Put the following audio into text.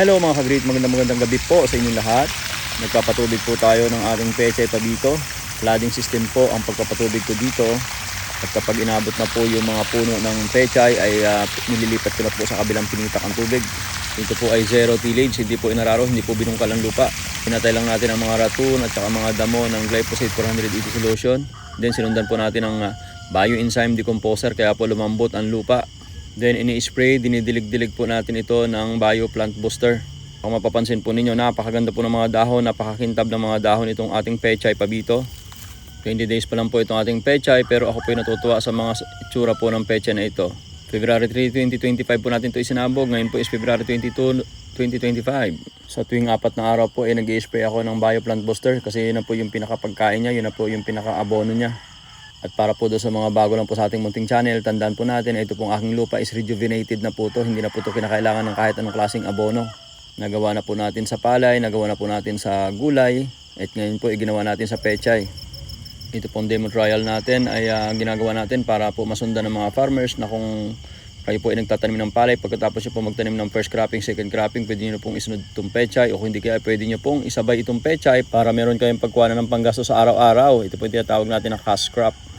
Hello mga ka-great, magandang magandang gabi po sa inyong lahat. Nagpapatubig po tayo ng ating pechay pa dito. Flooding system po ang pagpapatubig ko dito. At kapag inabot na po yung mga puno ng pechay ay ah, nililipat ko na po sa kabilang pinitak ang tubig. Ito po ay zero tillage, hindi po inararo, hindi po binungkal ang lupa. Pinatay lang natin ang mga ratun at saka mga damo ng glyphosate 480 solution. Then sinundan po natin ang ah, bioenzyme decomposer kaya po lumambot ang lupa. Then ini-spray, dinidilig-dilig po natin ito ng bio plant booster. Kung mapapansin po ninyo, napakaganda po ng mga dahon, napakakintab ng mga dahon itong ating pechay pabito. 20 days pa lang po itong ating pechay pero ako po yung natutuwa sa mga itsura po ng pechay na ito. February 3, 2025 po natin ito isinabog. Ngayon po is February 22, 2025. Sa tuwing apat na araw po ay nag spray ako ng bioplant booster kasi yun na po yung pinakapagkain niya, yun na po yung pinaka-abono niya. At para po doon sa mga bago lang po sa ating munting channel, tandaan po natin na ito pong aking lupa is rejuvenated na po to. Hindi na po to kinakailangan ng kahit anong klaseng abono. Nagawa na po natin sa palay, nagawa na po natin sa gulay, at ngayon po iginawa natin sa pechay. Ito pong demo trial natin ay ah, ginagawa natin para po masundan ng mga farmers na kung kayo po ay nagtatanim ng palay, pagkatapos nyo po magtanim ng first cropping, second cropping, pwede nyo pong isunod itong pechay o kung hindi kaya pwede nyo pong isabay itong pechay para meron kayong pagkuha ng panggasto sa araw-araw. Ito po yung tinatawag natin na cash crop.